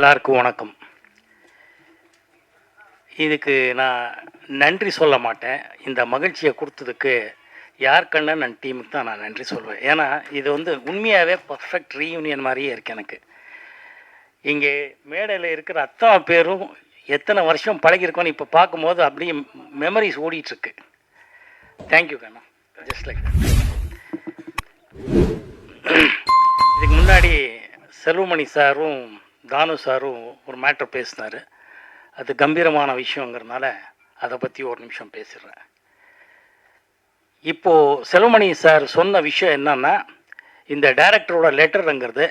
எல்லாருக்கும் வணக்கம். இதுக்கு நான் நன்றி சொல்ல மாட்டேன். இந்த மகிழ்ச்சியை கொடுத்ததுக்கு யார் கண்ணன் நான் டீமுக்கு தான் நான் நன்றி சொல்வேன். ஏன்னா இது வந்து உண்மையாகவே பர்ஃபெக்ட் ரீயூனியன் மாதிரியே இருக்குது எனக்கு. இங்கே மேடையில் இருக்கிற அத்தனை பேரும் எத்தனை வருஷம் பழகிருக்கோன்னு இப்போ பார்க்கும்போது அப்படியே மெமரிஸ் ஓடிட்டுருக்கு. தேங்க்யூ கண்ணா. ஜஸ்ட் லைக் இதுக்கு முன்னாடி செல்வமணி சாரும் தானு சாரும் ஒரு மேட்ரு பேசினார். அது கம்பீரமான விஷயங்கிறனால அதை பற்றி ஒரு நிமிஷம் பேசிடுறேன். இப்போது செல்வமணி சார் சொன்ன விஷயம் என்னன்னா இந்த டைரக்டரோட லெட்டருங்கிறது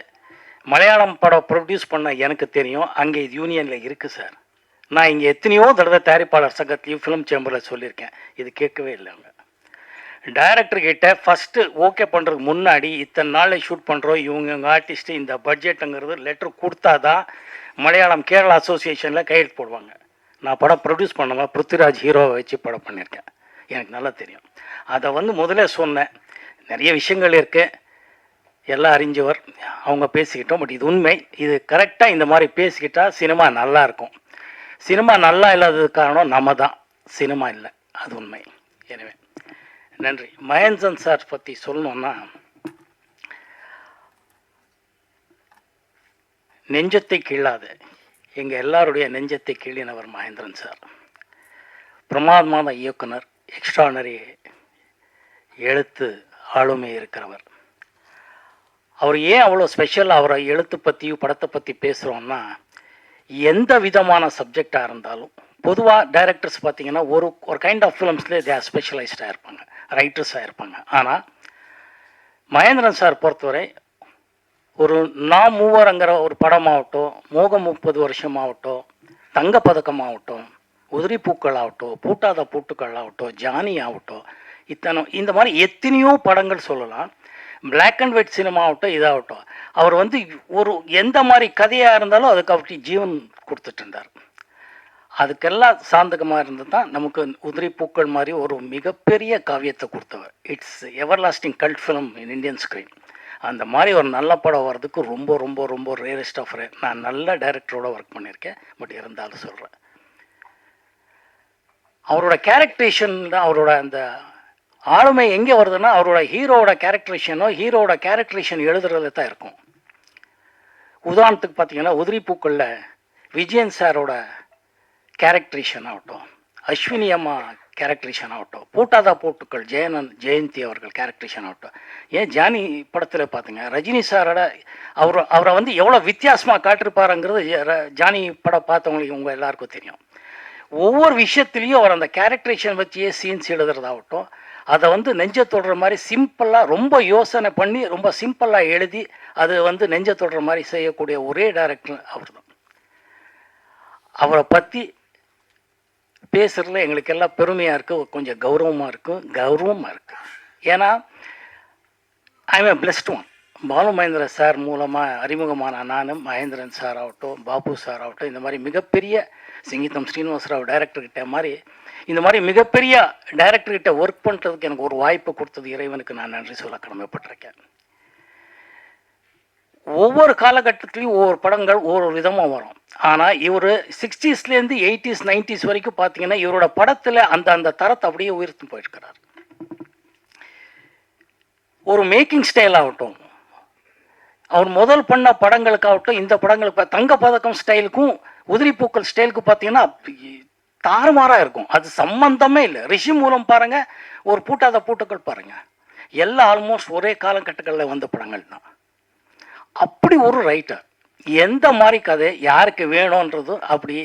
மலையாளம் படம் ப்ரொடியூஸ் பண்ண எனக்கு தெரியும். அங்கே இது யூனியனில் இருக்குது சார். நான் இங்கே எத்தனையோ தடவை தயாரிப்பாளர் சங்கத்துலேயும் ஃபிலிம் சேம்பரில் சொல்லியிருக்கேன். இது கேட்கவே இல்லை டைரக்டர்கிட்ட ஃபஸ்ட்டு ஓகே பண்ணுறதுக்கு முன்னாடி இத்தனை நாளில் ஷூட் பண்ணுறோம் இவங்க இவங்க ஆர்டிஸ்ட்டு இந்த பட்ஜெட்டுங்கிறது லெட்டர் கொடுத்தா தான் மலையாளம் கேரளா அசோசியேஷனில் கையெழுத்து போடுவாங்க. நான் படம் ப்ரொடியூஸ் பண்ணுவேன் பிருத்திவிராஜ் ஹீரோவை வச்சு படம் பண்ணியிருக்கேன். எனக்கு நல்லா தெரியும். அதை வந்து முதல்ல சொன்னேன். நிறைய விஷயங்கள் இருக்குது எல்லாம் அறிஞ்சவர். அவங்க பேசிக்கிட்டோம். பட் இது உண்மை. இது கரெக்டாக இந்த மாதிரி பேசிக்கிட்டால் சினிமா நல்லா இருக்கும். சினிமா நல்லா இல்லாததுக்கு காரணம் நம்ம தான். சினிமா இல்லை. அது உண்மை. எனவே நன்றி. மகேந்திரன் சார் பற்றி சொல்லணும்னா நெஞ்சத்தை கீழாத எங்கள் எல்லாருடைய நெஞ்சத்தை கீழினவர் மகேந்திரன் சார். பிரமாதமான இயக்குனர் எக்ஸ்ட்ரானரி எழுத்து ஆளுமை இருக்கிறவர். அவர் ஏன் அவ்வளோ ஸ்பெஷல் அவரை எழுத்து பற்றியும் படத்தை பற்றி பேசுகிறோம்னா எந்த விதமான சப்ஜெக்டாக இருந்தாலும் பொதுவாக டைரக்டர்ஸ் பார்த்தீங்கன்னா ஒரு ஒரு கைண்ட் ஆஃப் ஃபிலிம்ஸ்லேயே தே ஸ்பெஷலைஸ்டாக இருப்பாங்க. ரைட்டர்ஸாக இருப்பாங்க. ஆனால் மகேந்திரன் சார் பொறுத்தவரை ஒரு நான் மூவருங்கிற ஒரு படமாகட்டும் மோகம் முப்பது வருஷமாகட்டும் தங்கப்பதக்கமாகட்டும் உதிரி பூக்கள் ஆகட்டும் பூட்டாத பூட்டுக்கள் ஆகட்டும் ஜானி ஆகட்டும் இத்தனை இந்த மாதிரி எத்தனையோ படங்கள் சொல்லலாம். பிளாக் அண்ட் ஒயிட் சினிமா ஆகட்டும் இதாகட்டும். அவர் வந்து ஒரு எந்த மாதிரி கதையாக இருந்தாலும் அதுக்கு அவருக்கு ஜீவன் கொடுத்துட்டு இருந்தார். அதுக்கெல்லாம் சாந்தகமாக இருந்து தான் நமக்கு உதிரி பூக்கள் மாதிரி ஒரு மிகப்பெரிய காவியத்தை கொடுத்தவர் it's everlasting cult film in Indian screen அந்த மாதிரி ஒரு நல்ல படம் வர்றதுக்கு ரொம்ப ரொம்ப ரொம்ப ரேரஸ்ட் ஆஃப் ரேர் நான் நல்ல டைரக்டரோட ஒர்க் பண்ணியிருக்கேன் பட் இருந்தாலும் சொல்கிறேன் அவரோட கேரக்டரேஷன் அவரோட அந்த ஆளுமை எங்கே வருதுன்னா அவரோட ஹீரோவோட கேரக்டரேஷனோ ஹீரோவோட கேரக்டரேஷன் எழுதுறதுல தான் இருக்கும். உதாரணத்துக்கு பார்த்தீங்கன்னா உதிரி பூக்களில் விஜயன் சாரோட கேரக்டரேஷன் ஆகட்டும். அஸ்வினி அம்மா கேரக்டரேஷன் ஆகட்டும். பூட்டாதா போட்டுக்கள் ஜெயனன் ஜெயந்தி அவர்கள் கேரக்டரிஷன் ஆகட்டும். ஏன் ஜானி படத்தில் பார்த்துங்க ரஜினி சாரோட அவர் அவரை வந்து எவ்வளோ வித்தியாசமாக காட்டிருப்பாருங்கிறது ர- ஜானி படம் பார்த்தவங்களுக்கு உங்கள் எல்லாருக்கும் தெரியும். ஒவ்வொரு விஷயத்துலேயும் அவர் அந்த கேரக்டரிஷன் வச்சியே சீன்ஸ் எழுதுறதாகட்டும். அதை வந்து நெஞ்ச தொடுற மாதிரி சிம்பிளாக ரொம்ப யோசனை பண்ணி ரொம்ப சிம்பிளாக எழுதி அது வந்து நெஞ்ச தொடுற மாதிரி செய்யக்கூடிய ஒரே டைரக்டர் அவர் தான் அவரை பற்றி பேசுகிறதுல எங்களுக்கு எல்லாம் பெருமையாக இருக்குது கொஞ்சம் கௌரவமாக இருக்கும் கௌரவமாக இருக்குது ஏன்னா I am blessed one Balu Mahendra sir மூலமாக அறிமுகமான நானும் மகேந்திரன் சார் ஆகட்டும் பாபு சார் ஆகட்டும் இந்த மாதிரி மிகப்பெரிய சிங்கித்தம் ஸ்ரீனிவாசராவ் டைரக்டர்கிட்ட மாதிரி இந்த மாதிரி மிகப்பெரிய டைரக்டர்கிட்ட ஒர்க் பண்ணுறதுக்கு எனக்கு ஒரு வாய்ப்பு கொடுத்தது இறைவனுக்கு நான் நன்றி சொல்ல கடமைப்பட்டிருக்கேன். ஒவ்வொரு காலகட்டத்திலையும் ஒவ்வொரு படங்கள் ஒவ்வொரு விதமாக வரும். ஆனால் இவர் சிக்ஸ்டீஸ்லேருந்து எயிட்டிஸ் நைன்டிஸ் வரைக்கும் பார்த்தீங்கன்னா இவரோட படத்தில் அந்த அந்த தரத்தை அப்படியே உயர்த்தி போயிருக்கிறார். ஒரு மேக்கிங் ஸ்டைல் ஆகட்டும் அவர் முதல் பண்ண படங்களுக்காகட்டும் இந்த படங்களுக்கு தங்க பதக்கம் ஸ்டைலுக்கும் உதிரி பூக்கள் ஸ்டைலுக்கு பார்த்தீங்கன்னா தாறுமாறாக இருக்கும். அது சம்பந்தமே இல்லை. ரிஷி மூலம் பாருங்கள் ஒரு பூட்டாத பூட்டுக்கள் பாருங்கள் எல்லாம் ஆல்மோஸ்ட் ஒரே காலகட்டங்களில் வந்த படங்கள் தான் அப்படி ஒரு ரைட்டர் எந்த மாதிரி கதை யாருக்கு வேணுன்றதும் அப்படி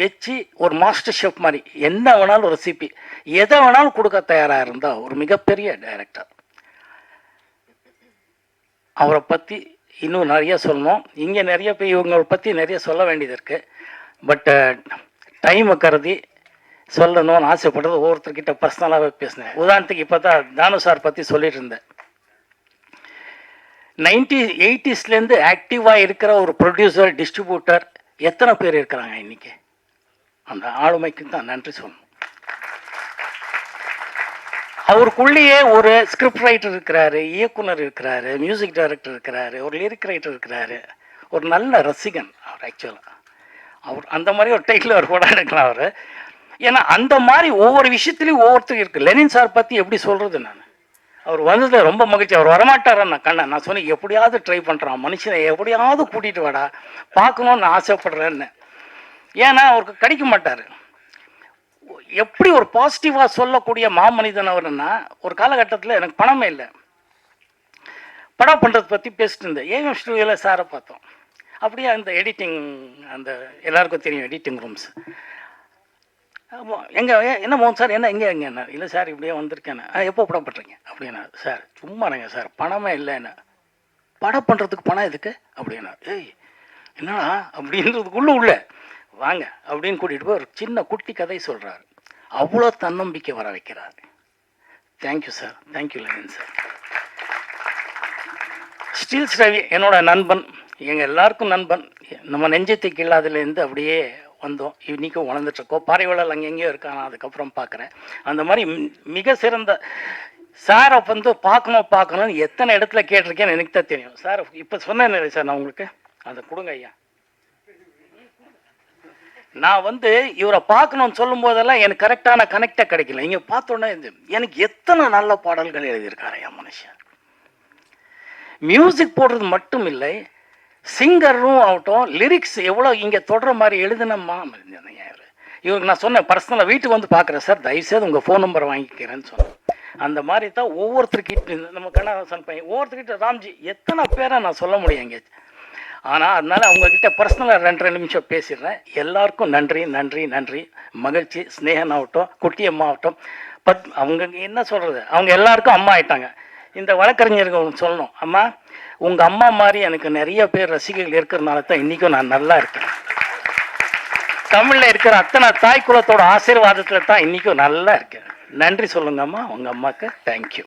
வச்சு ஒரு மாஸ்டர் ஷெஃப் மாதிரி என்ன வேணாலும் ஒரு ரெசிபி எதை வேணாலும் கொடுக்க தயாராக இருந்தால் ஒரு மிகப்பெரிய டைரக்டர் அவரை பற்றி இன்னும் நிறைய சொல்லணும். இங்கே நிறைய பேர் இவங்களை பற்றி நிறைய சொல்ல வேண்டியது இருக்குது பட்டு டைமை கருதி சொல்லணும்னு ஆசைப்படுறது ஒவ்வொருத்தர்கிட்ட பர்சனலாகவே பேசினேன். உதாரணத்துக்கு இப்போ தான் தானு சார் பற்றி சொல்லிட்டு இருந்தேன். நைன்டி எயிட்டிஸ்லேருந்து ஆக்டிவாக இருக்கிற ஒரு ப்ரொடியூசர் டிஸ்ட்ரிபியூட்டர் எத்தனை பேர் இருக்கிறாங்க இன்றைக்கி அந்த ஆளுமைக்கு தான் நன்றி சொல்லணும். அவருக்குள்ளேயே ஒரு ஸ்கிரிப்ட் ரைட்டர் இருக்கிறாரு இயக்குனர் இருக்கிறாரு மியூசிக் டைரக்டர் இருக்கிறாரு ஒரு லிரிக் ரைட்டர் இருக்கிறாரு. ஒரு நல்ல ரசிகன் அவர் ஆக்சுவலாக அவர் அந்த மாதிரி ஒரு டைட்டில் அவர் கூட எடுக்கலாம் அவர். ஏன்னா அந்த மாதிரி ஒவ்வொரு விஷயத்துலையும் ஒவ்வொருத்தர் இருக்குது லெனின் சார் பற்றி எப்படி சொல்கிறது நான்? அவர் வந்ததில் ரொம்ப மகிழ்ச்சி. அவர் வரமாட்டாரன் கண்ணன் நான் சொன்னேன் எப்படியாவது ட்ரை பண்ணுறான் மனுஷனை எப்படியாவது கூட்டிகிட்டு வாடா பார்க்கணுன்னு ஆசைப்படுறேன்னு. ஏன்னா அவருக்கு கிடைக்க மாட்டார். எப்படி ஒரு பாசிட்டிவாக சொல்லக்கூடிய மாமனிதன் அவர்னா ஒரு காலகட்டத்தில் எனக்கு பணமே இல்லை. படம் பண்ணுறது பற்றி பேசிட்டு இருந்தேன். ஏஎம் ஸ்டூடியோவில் சாரை பார்த்தோம். அப்படியே அந்த எடிட்டிங் அந்த எல்லாருக்கும் தெரியும் எடிட்டிங் ரூம்ஸ் எங்கே என்ன மோகன் சார்? என்ன எங்கே எங்கே என்ன? இல்லை சார் இப்படியே வந்திருக்கேன் ஆ எப்போ படம் பண்ணுறீங்க அப்படின்னா சார் சும்மாங்க சார். பணமே இல்லை என்ன படம் பண்ணுறதுக்கு பணம் எதுக்கு? அப்படின்னா ஏய் என்னடா அப்படின்றதுக்குள்ளே உள்ள. வாங்க அப்படின்னு கூட்டிகிட்டு போய் ஒரு சின்ன குட்டி கதை சொல்கிறாரு அவ்வளோ தன்னம்பிக்கை வர வைக்கிறார். Thank you sir thank you Lenin sir Stills Ravi என்னோட நண்பன் எங்கள் எல்லாருக்கும் நண்பன். நம்ம நெஞ்சத்தை கில்லாதுலேருந்து அப்படியே வந்தோம். இன்றைக்கும் வளர்ந்துட்டுருக்கோம் பாறைவளல் அங்கெங்கேயோ இருக்கான். அதுக்கப்புறம் பார்க்குறேன். அந்த மாதிரி மிக சிறந்த சாரை வந்து பார்க்கணும் பார்க்கணும்னு எத்தனை இடத்துல கேட்டிருக்கேன்னு எனக்கு தான் தெரியும். சார் இப்போ சொன்னேன் சார் நான் உங்களுக்கு? அதை கொடுங்க ஐயா. நான் வந்து இவரை பார்க்கணும்னு சொல்லும் போதெல்லாம் எனக்கு கரெக்டான கனெக்டாக கிடைக்கல. இங்கே பார்த்தோன்னே எனக்கு எத்தனை நல்ல பாடல்கள் எழுதியிருக்காரு என் மனுஷன். மியூசிக் போடுறது மட்டும் இல்லை சிங்கரும் ஆகட்டும் லிரிக்ஸ் எவ்வளோ இங்கே தொடர மாதிரி எழுதினம்மா இவருக்கு நான் சொன்னேன் பர்சனலாக வீட்டுக்கு வந்து பார்க்குறேன் சார் தயவுசெய்து உங்கள் ஃபோன் நம்பர் வாங்கிக்கிறேன்னு சொன்னேன். அந்த மாதிரி தான் ஒவ்வொருத்தருக்கிட்ட நம்ம கண்ணாசன் பையன் ஒவ்வொருத்தருக்கிட்ட ராம்ஜி எத்தனை பேரை நான் சொல்ல முடியும் எங்கேயாச்சும் ஆனால் அதனால் அவங்கக்கிட்ட பர்சனலாக ரெண்டு ரெண்டு நிமிஷம் பேசிடுறேன். எல்லாருக்கும் நன்றி நன்றி நன்றி. மகிழ்ச்சி ஸ்னேகன் ஆகட்டும் குட்டியம்மா ஆகட்டும். பத் அவங்க என்ன சொல்கிறது அவங்க எல்லாருக்கும் அம்மா ஆயிட்டாங்க. இந்த வழக்கறிஞர்கள் சொல்லணும். அம்மா உங்கள் அம்மா மாதிரி எனக்கு நிறைய பேர் ரசிகர்கள் இருக்கிறதுனால தான் இன்றைக்கும் நான் நல்லா இருக்கேன். தமிழில் இருக்கிற அத்தனை தாய் குலத்தோட ஆசீர்வாதத்தில் தான் இன்றைக்கும் நல்லா இருக்கேன். நன்றி சொல்லுங்கம்மா உங்கள் அம்மாவுக்கு தேங்க்யூ